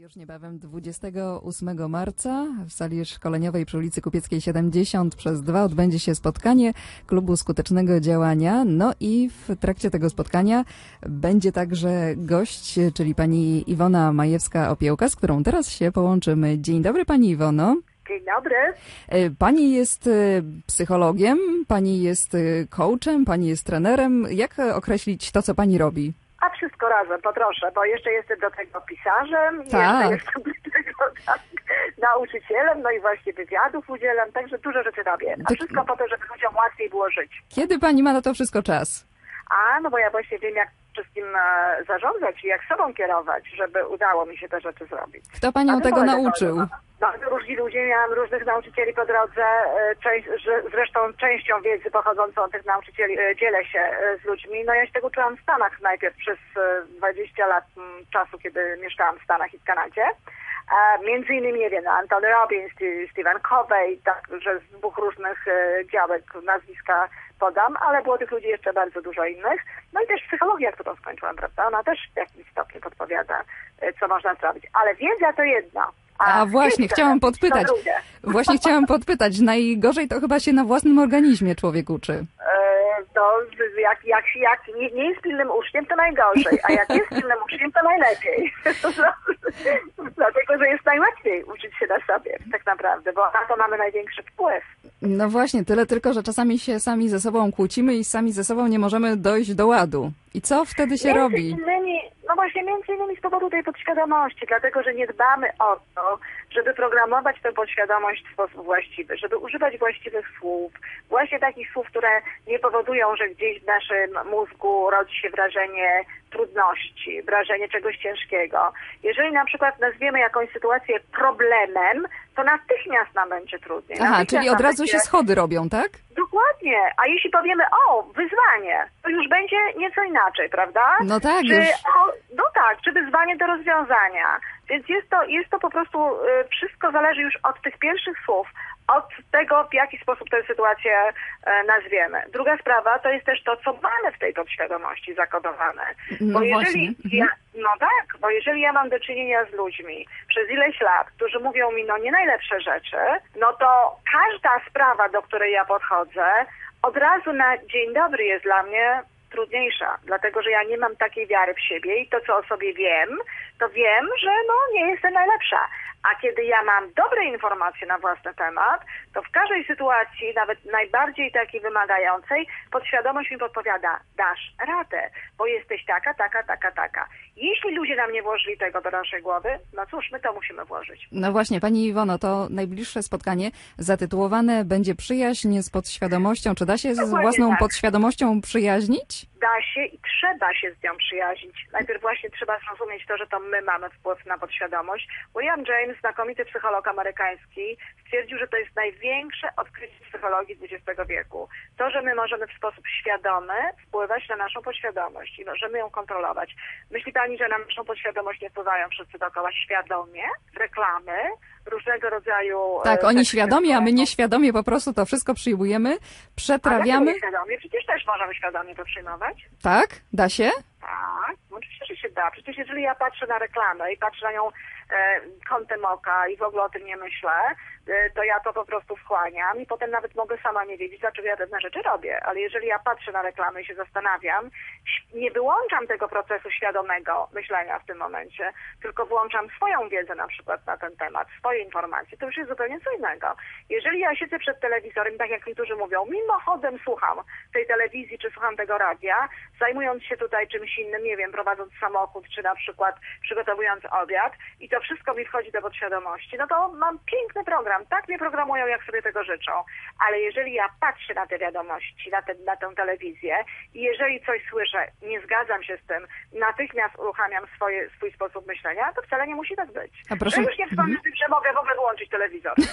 Już niebawem 28 marca w sali szkoleniowej przy ulicy Kupieckiej 70 przez dwa odbędzie się spotkanie klubu skutecznego działania. No i w trakcie tego spotkania będzie także gość, czyli pani Iwona Majewska-Opiełka, z którą teraz się połączymy. Dzień dobry pani Iwono. Dzień dobry. E, Pani jest e, psychologiem, pani jest e, coachem, pani jest trenerem. Jak określić to, co pani robi? Razem, poproszę, bo jeszcze jestem do tego pisarzem, Tak. jeszcze jestem do tego tak, nauczycielem, no i właśnie wywiadów udzielam, także dużo rzeczy robię. A To- wszystko po to, żeby ludziom łatwiej było żyć. Kiedy pani ma na to wszystko czas? A, no bo ja właśnie wiem, jak wszystkim e, zarządzać i jak sobą kierować, żeby udało mi się te rzeczy zrobić. Kto panią tego nauczył? to, No, różni ludzie, miałam różnych nauczycieli po drodze, e, część, zresztą częścią wiedzy pochodzącą od tych nauczycieli e, dzielę się z ludźmi. No ja się tego uczyłam w Stanach najpierw przez e, 20 lat czasu, kiedy mieszkałam w Stanach i w Kanadzie. Między innymi, nie wiem, Anthony Robbins, Stephen Covey, także z dwóch różnych e, działek nazwiska podam, ale było tych ludzi jeszcze bardzo dużo innych. No i też psychologia, którą skończyłam, prawda? Ona też w jakimś stopniu podpowiada, e, co można zrobić. Ale wiedza to jedno. A właśnie, wiedza chciałam podpytać. Właśnie chciałam podpytać. Najgorzej to chyba się na własnym organizmie człowiek uczy. To jak, jak, jak nie, nie jest pilnym uczniem, to najgorzej, a jak jest pilnym uczniem, to najlepiej. Dlatego, że jest najłatwiej uczyć się na sobie, tak naprawdę, bo na to mamy największy wpływ. No właśnie, tyle tylko, że czasami się sami ze sobą kłócimy i sami ze sobą nie możemy dojść do ładu. I co wtedy się między robi? Innymi, no właśnie między innymi z powodu tej podświadomości, dlatego że nie dbamy o to, żeby programować tę podświadomość w sposób właściwy, żeby używać właściwych słów, właśnie takich słów, które nie powodują, że gdzieś w naszym mózgu rodzi się wrażenie trudności, wrażenie czegoś ciężkiego. Jeżeli na przykład nazwiemy jakąś sytuację problemem, to natychmiast nam będzie trudniej. Aha, Natychmiast czyli od razu będzie... się schody robią, tak? Dokładnie. A jeśli powiemy, o, wyzwanie, to już będzie nieco inaczej, prawda? No tak, czy, już. o, no tak, czy wyzwanie do rozwiązania. Więc jest to, jest to po prostu, y, wszystko zależy już od tych pierwszych słów, od tego, w jaki sposób tę sytuację e, nazwiemy. Druga sprawa to jest też to, co mamy w tej podświadomości zakodowane. No bo jeżeli właśnie, mhm. ja, no tak, bo jeżeli ja mam do czynienia z ludźmi przez ileś lat, którzy mówią mi no nie najlepsze rzeczy, no to każda sprawa, do której ja podchodzę, od razu na dzień dobry jest dla mnie trudniejsza, dlatego że ja nie mam takiej wiary w siebie i to, co o sobie wiem, to wiem, że no nie jestem najlepsza. A kiedy ja mam dobre informacje na własny temat, to w każdej sytuacji, nawet najbardziej takiej wymagającej, podświadomość mi podpowiada, dasz radę, bo jesteś taka, taka, taka, taka. Jeśli ludzie nam nie włożyli tego do naszej głowy, no cóż, my to musimy włożyć. No właśnie, pani Iwono, to najbliższe spotkanie zatytułowane będzie przyjaźń z podświadomością. Czy da się z Dokładnie własną tak. podświadomością przyjaźnić? Da się i trzeba się z nią przyjaźnić. Najpierw właśnie trzeba zrozumieć to, że to my mamy wpływ na podświadomość. William James, znakomity psycholog amerykański, stwierdził, że to jest największe odkrycie psychologii XX wieku. To, że my możemy w sposób świadomy wpływać na naszą podświadomość i możemy ją kontrolować. Myśli Pani, że na naszą podświadomość nie wpływają wszyscy dookoła świadomie? Reklamy, różnego rodzaju... Tak, e, oni rzeczy, świadomie, a my nieświadomie po prostu to wszystko przyjmujemy, przetrawiamy. nieświadomie? Przecież też możemy świadomie to przyjmować. Tak? Da się? Tak, no oczywiście, że się da. Przecież jeżeli ja patrzę na reklamę i patrzę na nią e, kątem oka i w ogóle o tym nie myślę, to ja to po prostu wchłaniam i potem nawet mogę sama nie wiedzieć, dlaczego ja pewne rzeczy robię. Ale jeżeli ja patrzę na reklamę i się zastanawiam, nie wyłączam tego procesu świadomego myślenia w tym momencie, tylko włączam swoją wiedzę na przykład na ten temat, swoje informacje, to już jest zupełnie co innego. Jeżeli ja siedzę przed telewizorem, tak jak niektórzy mówią, mimochodem słucham tej telewizji czy słucham tego radia, zajmując się tutaj czymś innym, nie wiem, prowadząc samochód, czy na przykład przygotowując obiad i to wszystko mi wchodzi do podświadomości, no to mam piękny program, tak mnie programują, jak sobie tego życzą. Ale jeżeli ja patrzę na te wiadomości, na, te, na tę telewizję i jeżeli coś słyszę, nie zgadzam się z tym, natychmiast uruchamiam swoje, swój sposób myślenia, to wcale nie musi tak być. A proszę- Że już nie wspomnę tym, że mogę w ogóle wyłączyć telewizor.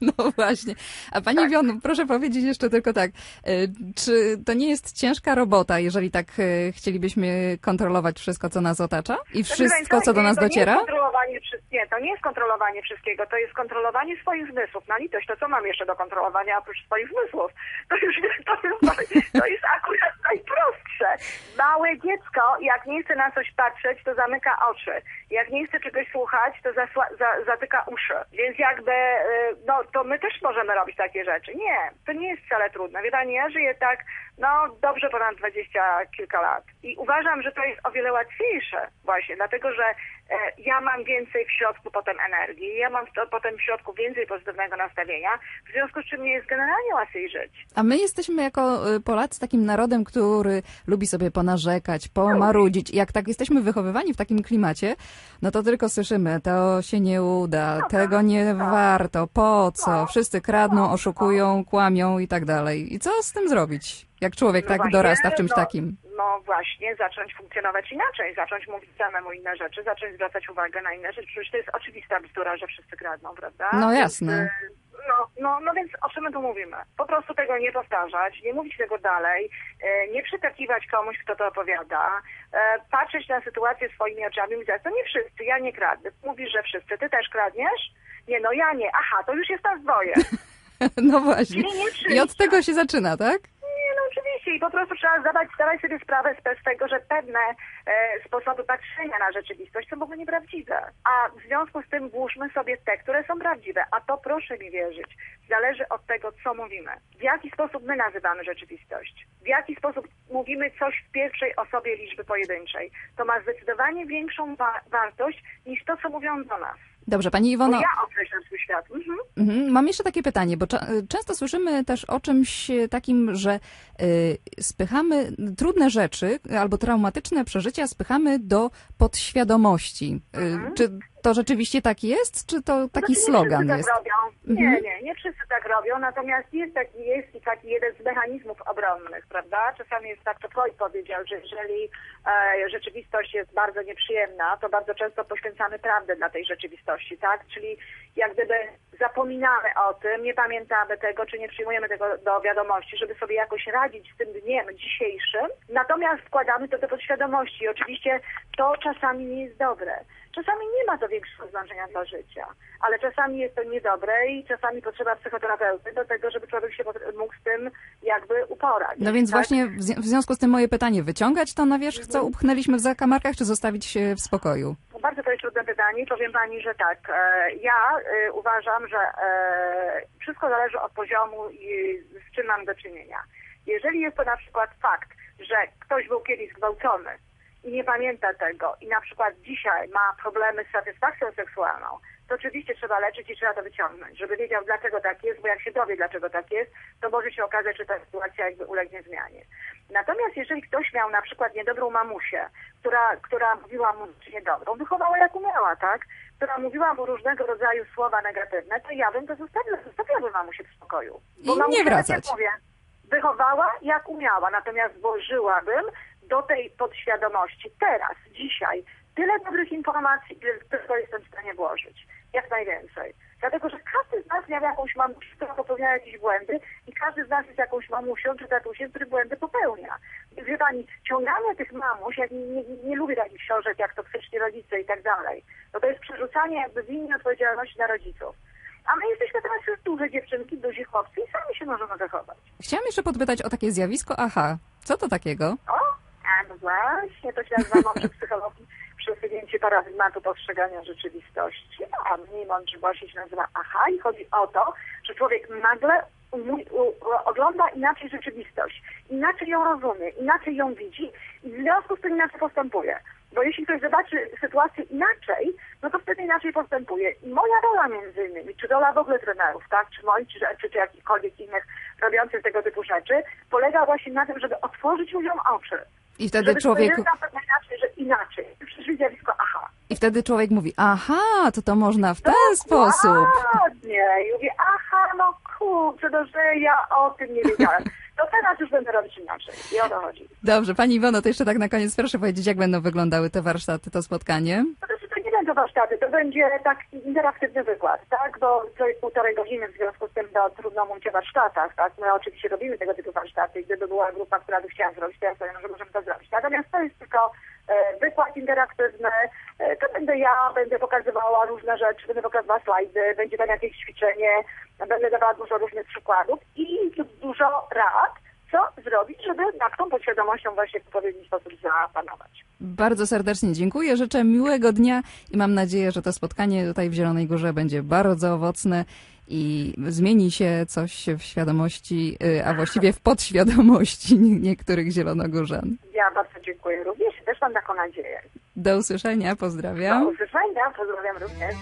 No właśnie. A pani Tak. Iwono, proszę powiedzieć jeszcze tylko tak, e, czy to nie jest ciężka robota, jeżeli tak e, chcielibyśmy kontrolować wszystko, co nas otacza i wszystko, co do nas dociera? Kontrolowanie, to nie jest kontrolowanie wszystkiego, to jest kontrolowanie swoich zmysłów. Na litość, to co mam jeszcze do kontrolowania oprócz swoich zmysłów? To już to jest, to jest akurat najprostsze. Małe dziecko, jak nie chce na coś patrzeć, to zamyka oczy. Jak nie chce czegoś słuchać, to zasła- za, zatyka uszy. Więc jakby, y, no to my też możemy robić takie rzeczy. Nie, to nie jest wcale trudne. Wie pani, ja żyję tak, no dobrze ponad dwadzieścia kilka lat. I uważam, że to jest o wiele łatwiejsze właśnie, dlatego że e, ja mam więcej w środku potem energii, ja mam w potem w środku więcej pozytywnego nastawienia, w związku z czym mnie jest generalnie łatwiej żyć. A my jesteśmy jako y, Polacy takim narodem, który lubi sobie ponarzekać, pomarudzić. I Jak tak jesteśmy wychowywani w takim klimacie, no to tylko słyszymy, to się nie uda, tego nie warto, po co, wszyscy kradną, oszukują, kłamią i tak dalej. I co z tym zrobić, jak człowiek No tak właśnie, dorasta w czymś no, takim? No właśnie, zacząć funkcjonować inaczej, zacząć mówić samemu inne rzeczy, zacząć zwracać uwagę na inne rzeczy. Przecież to jest oczywista bzdura, że wszyscy kradną, prawda? No Więc, jasne. y, No, no, no więc o czym my tu mówimy? Po prostu tego nie powtarzać, nie mówić tego dalej, e, nie przytakiwać komuś, kto to opowiada, e, patrzeć na sytuację swoimi oczami i mówić, to nie wszyscy, ja nie kradnę. Mówisz, że wszyscy, ty też kradniesz? Nie, no ja nie. Aha, to już jest nas dwoje. No właśnie. I od tego się zaczyna, tak? Nie, no oczywiście i po prostu trzeba zdawać, zdawać sobie sprawę z tego, że pewne e, sposoby patrzenia na rzeczywistość są w ogóle nieprawdziwe. A w związku z tym włóżmy sobie te, które są prawdziwe. A to proszę mi wierzyć, zależy od tego, co mówimy. W jaki sposób my nazywamy rzeczywistość. W jaki sposób mówimy coś w pierwszej osobie liczby pojedynczej. To ma zdecydowanie większą wa- wartość niż to, co mówią do nas. Dobrze, Pani Bo Iwono, ja określam swój świat. Mhm. Mhm. Mam jeszcze takie pytanie, bo często słyszymy też o czymś e, takim, że y, spychamy trudne rzeczy albo traumatyczne przeżycia spychamy do podświadomości. Y, Czy to rzeczywiście tak jest, czy to taki Znaczy, slogan nie jest? wszyscy tak robią. Nie, Mhm. nie, nie wszyscy tak robią, natomiast jest taki, jest taki jeden z mechanizmów obronnych, prawda? Czasami jest tak, to Freud powiedział, że jeżeli e, rzeczywistość jest bardzo nieprzyjemna, to bardzo często poświęcamy prawdę dla tej rzeczywistości, tak? Czyli jak gdyby zapominamy o tym, nie pamiętamy tego, czy nie przyjmujemy tego do wiadomości, żeby sobie jakoś radzić z tym dniem dzisiejszym, natomiast wkładamy to do podświadomości. I oczywiście to czasami nie jest dobre. Czasami nie ma to większego znaczenia dla życia, ale czasami jest to niedobre i czasami potrzeba psychoterapeuty do tego, żeby człowiek się mógł z tym jakby uporać. No więc tak? właśnie w, zwi- w związku z tym moje pytanie, wyciągać to na wierzch, co upchnęliśmy w zakamarkach, czy zostawić się w spokoju? Bardzo to jest trudne pytanie powiem Pani, że tak. E, Ja e, uważam, że e, wszystko zależy od poziomu z czym mam do czynienia. Jeżeli jest to na przykład fakt, że ktoś był kiedyś zgwałcony i nie pamięta tego i na przykład dzisiaj ma problemy z satysfakcją seksualną, to oczywiście trzeba leczyć i trzeba to wyciągnąć, żeby wiedział dlaczego tak jest, bo jak się dowie dlaczego tak jest, to może się okazać, że ta sytuacja jakby ulegnie zmianie. Natomiast jeżeli ktoś miał na przykład niedobrą mamusię, która, która mówiła mu niedobrą, wychowała jak umiała, tak? Która mówiła mu różnego rodzaju słowa negatywne, to ja bym to zostawiła, zostawiłabym mamusię w spokoju. I nie tak wracać. Mówię, wychowała jak umiała, natomiast włożyłabym do tej podświadomości teraz, dzisiaj, tyle dobrych informacji, ile tylko jestem w stanie włożyć. Jak najwięcej. Dlatego, że każdy z nas miał jakąś mamusię, która popełniała jakieś błędy i każdy z nas jest jakąś mamusią czy tatusiem, który błędy popełnia. Więc wie pani, ciąganie tych mamuś, ja nie, nie, nie lubię takich książek jak toksyczni rodzice i tak dalej. No to jest przerzucanie jakby winni odpowiedzialności na rodziców. A my jesteśmy teraz już duże dziewczynki, duzi chłopcy i sami się możemy zachować. Chciałam jeszcze podpytać o takie zjawisko, aha, co to takiego? O, a no właśnie, to się nazywa mądrzy psychologii przesunięcie paradygmatu postrzegania rzeczywistości. A mniej mądrzy właśnie się nazywa aha i chodzi o to, że człowiek nagle ogląda inaczej rzeczywistość, inaczej ją rozumie, inaczej ją widzi i w związku z tym inaczej postępuje. Bo jeśli ktoś zobaczy sytuację inaczej, no to wtedy inaczej postępuje. I moja rola między innymi, czy rola w ogóle trenerów, tak, czy moi, czy, czy, czy jakichkolwiek innych robiących tego typu rzeczy, polega właśnie na tym, żeby otworzyć ludziom oczy. I wtedy żeby człowiek, inaczej, że inaczej. Przyszli zjawisko aha. i wtedy człowiek mówi, aha, to to można w ten sposób. Dokładnie. I mówię, aha, no kurczę, no że ja o tym nie wiedziałem. To teraz już będę robić inaczej. I o to chodzi. Dobrze, Pani Iwono, to jeszcze tak na koniec proszę powiedzieć, jak będą wyglądały te warsztaty, to spotkanie? Warsztaty, to będzie taki interaktywny wykład, tak? Bo to jest półtorej godziny, w związku z tym no, trudno mówić o warsztatach, tak? My oczywiście robimy tego typu warsztaty gdyby była grupa, która by chciała zrobić, to ja sobie że możemy to zrobić. Natomiast to jest tylko e, wykład interaktywny, e, to będę ja, będę pokazywała różne rzeczy, będę pokazywała slajdy, będzie tam jakieś ćwiczenie, będę dawała dużo różnych przykładów i dużo rad, co zrobić, żeby nad tą podświadomością właśnie w odpowiedni sposób zapanować. Bardzo serdecznie dziękuję, życzę miłego dnia i mam nadzieję, że to spotkanie tutaj w Zielonej Górze będzie bardzo owocne i zmieni się coś w świadomości, y, a właściwie w podświadomości niektórych zielonogórzan. Ja bardzo dziękuję również i też mam taką nadzieję. Do usłyszenia, Do pozdrawiam. usłyszenia, pozdrawiam również.